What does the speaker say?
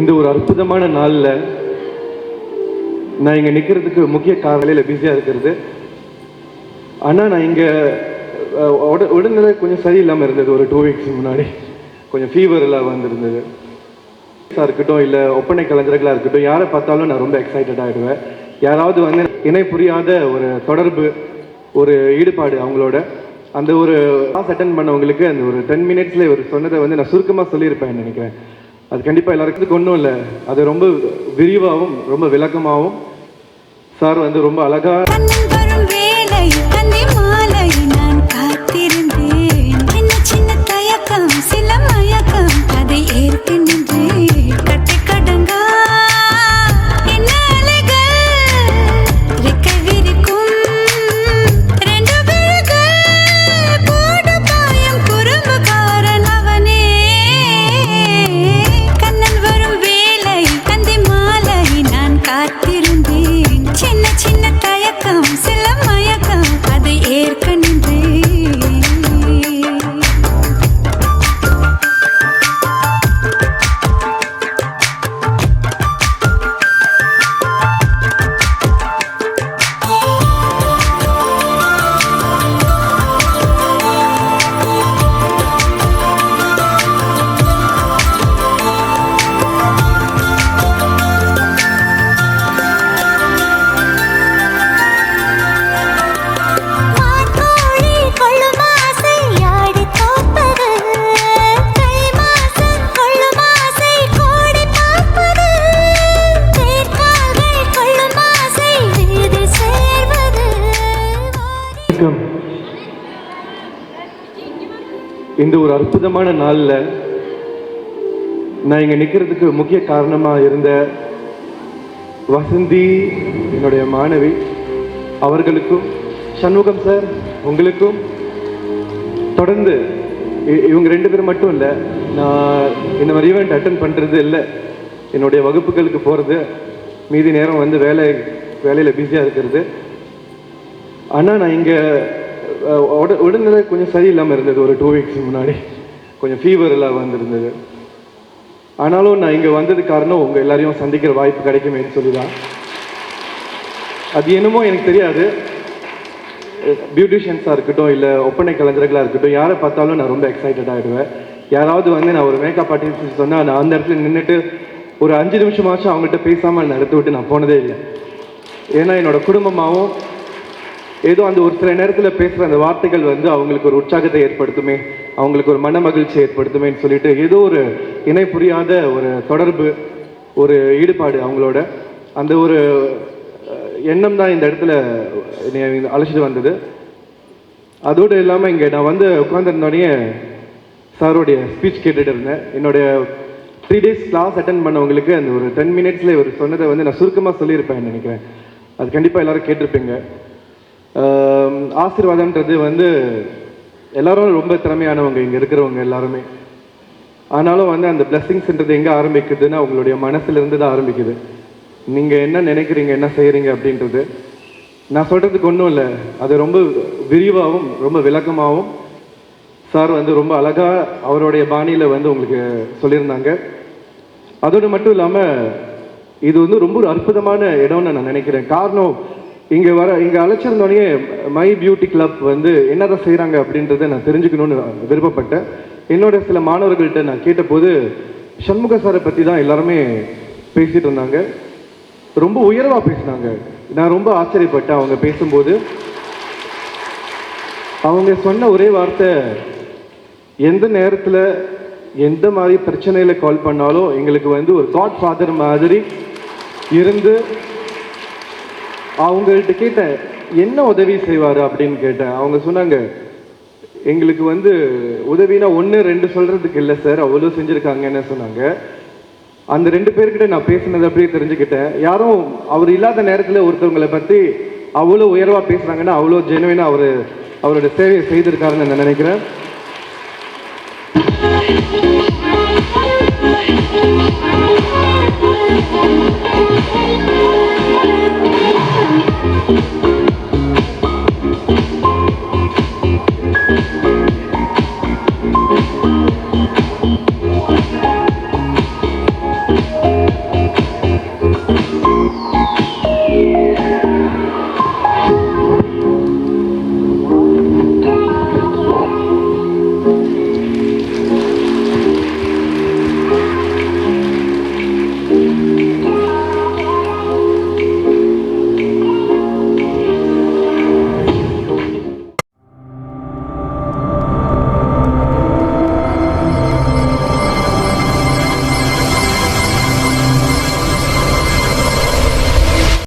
இந்த ஒரு அற்புதமான நாளில் நான் இங்கே நிற்கிறதுக்கு முக்கிய காரணம் பிஸியாக இருக்கிறது. ஆனால் நான் இங்கே உட உடல்நிலை கொஞ்சம் சரியில்லாமல் இருந்தது. ஒரு டூ வீக்ஸ் முன்னாடி. கொஞ்சம் ஃபீவர் எல்லாம் வந்திருந்தது. இருக்கட்டும் இல்லை ஒப்பனை கலைஞர்களாக இருக்கட்டும் யாரை பார்த்தாலும் நான் ரொம்ப எக்ஸைட்டட் ஆகிடுவேன் யாராவது வந்து இணை புரியாத ஒரு தொடர்பு ஒரு ஈடுபாடு அவங்களோட அந்த ஒரு கிளாஸ் அட்டன் பண்ணவங்களுக்கு அந்த ஒரு டென் மினிட்ஸில் இவர் சொன்னதை வந்து நான் சுருக்கமாக சொல்லியிருப்பேன் நினைக்கிறேன். அது கண்டிப்பாக எல்லாருக்கும் ஒன்றும் இல்லை அது ரொம்ப விரிவாகவும் ரொம்ப விளக்கமாகவும் சார் வந்து ரொம்ப அழகாக இந்த ஒரு அற்புதமான நாளில் நான் இங்கே நிற்கிறதுக்கு முக்கிய காரணமாக இருந்த வசந்தி என்னுடைய மாணவி அவர்களுக்கும் சண்முகம் சார் உங்களுக்கும் தொடர்ந்து இ- இவங்க ரெண்டு பேரும் மட்டும் இல்லை நான் இந்த மாதிரி ஈவெண்ட் அட்டன் பண்ணுறது இல்லை. என்னுடைய வகுப்புகளுக்கு போகிறது மீதி நேரம் வந்து வேலை வேலையில் பிஸியாக இருக்கிறது. ஆனால் நான் இங்கே உடல்நிலை கொஞ்சம் சரியில்லாமல் இருந்தது. ஒரு டூ வீக்ஸ் முன்னாடி. கொஞ்சம் ஃபீவர் எல்லாம் வந்திருந்தது. ஆனாலும் நான் இங்கே வந்தது காரணம் உங்கள் எல்லாரையும் சந்திக்கிற வாய்ப்பு கிடைக்குமேன்னு சொல்லி தான் அது என்னமோ எனக்கு தெரியாது. பியூட்டிஷியன்ஸாக இருக்கட்டும் இல்லை ஒப்பனை கலைஞர்களாக இருக்கட்டும் யாரை பார்த்தாலும் நான் ரொம்ப எக்ஸைட்டட் ஆகிடுவேன் யாராவது வந்து நான் ஒரு மேக்கப் ஆர்டிஸ்ட் சொன்னால் நான் அந்த இடத்துல நின்றுட்டு ஒரு அஞ்சு நிமிஷமாச்சும் அவங்ககிட்ட பேசாமல் நான் விட்டு நான் போனதே இல்லை. ஏன்னா என்னோட குடும்பமாகவும் ஏதோ அந்த ஒரு சில நேரத்தில் பேசுகிற அந்த வார்த்தைகள் வந்து அவங்களுக்கு ஒரு உற்சாகத்தை ஏற்படுத்துமே அவங்களுக்கு ஒரு மன மகிழ்ச்சி ஏற்படுத்துமேன்னு சொல்லிட்டு ஏதோ ஒரு இணை புரியாத ஒரு தொடர்பு ஒரு ஈடுபாடு அவங்களோட. அந்த ஒரு எண்ணம் தான் இந்த இடத்துல என்னை அழைச்சிட்டு வந்தது. அதோடு இல்லாமல் இங்கே நான் வந்து உட்காந்துருந்தோடனே சாரோடைய ஸ்பீச் கேட்டுட்டு இருந்தேன். என்னுடைய த்ரீ டேஸ் கிளாஸ் அட்டன் பண்ணவங்களுக்கு அந்த ஒரு டென் மினிட்ஸில் இவர் சொன்னதை வந்து நான் சுருக்கமாக சொல்லியிருப்பேன் நினைக்கிறேன். அது கண்டிப்பாக எல்லாரும் கேட்டிருப்பீங்க. ஆசீர்வாதம்ன்றது வந்து எல்லாரும் ரொம்ப திறமையானவங்க இங்கே இருக்கிறவங்க எல்லாருமே. ஆனாலும் வந்து அந்த பிளெஸ்ஸிங்ஸ்ன்றது எங்கே ஆரம்பிக்குதுன்னா உங்களுடைய மனசுலேருந்து தான் ஆரம்பிக்குது. நீங்கள் என்ன நினைக்கிறீங்க என்ன செய்கிறீங்க அப்படின்றது. நான் சொல்கிறதுக்கு ஒன்றும் இல்லை. அது ரொம்ப விரிவாகவும் ரொம்ப விளக்கமாகவும் சார் வந்து ரொம்ப அழகாக அவருடைய பாணியில் வந்து உங்களுக்கு சொல்லியிருந்தாங்க. அதோடு மட்டும் இல்லாமல் இது வந்து ரொம்ப ஒரு அற்புதமான இடம்னு நான் நினைக்கிறேன். காரணம் இங்கே வர இங்கே அழைச்சிருந்தோடனே மை பியூட்டி கிளப் வந்து என்னதான் செய்கிறாங்க அப்படின்றத நான் தெரிஞ்சுக்கணும்னு விருப்பப்பட்டேன். என்னோட சில மாணவர்கள்ட்ட நான் கேட்டபோது சண்முக சாரை பற்றி தான் எல்லாருமே பேசிட்டு இருந்தாங்க. ரொம்ப உயர்வாக பேசினாங்க. நான் ரொம்ப ஆச்சரியப்பட்டேன் அவங்க பேசும்போது. அவங்க சொன்ன ஒரே வார்த்தை எந்த நேரத்தில் எந்த மாதிரி பிரச்சனையில் கால் பண்ணாலும் எங்களுக்கு வந்து ஒரு காட் ஃபாதர் மாதிரி இருந்து அவங்கள்ட்ட கேட்டேன் என்ன உதவி செய்வார்? அப்படின்னு கேட்டேன். அவங்க சொன்னாங்க எங்களுக்கு வந்து உதவினா ஒன்று ரெண்டு சொல்கிறதுக்கு இல்லை சார். அவ்வளோ செஞ்சுருக்காங்கன்னு சொன்னாங்க. அந்த ரெண்டு பேர்கிட்ட நான் பேசினது அப்படியே தெரிஞ்சுக்கிட்டேன். யாரும் அவர் இல்லாத நேரத்தில் ஒருத்தவங்களை பற்றி அவ்வளோ உயர்வாக பேசுகிறாங்கன்னா அவ்வளோ ஜெனுவினாக அவர் அவரோட சேவையை செய்திருக்காருன்னு நான் நினைக்கிறேன்.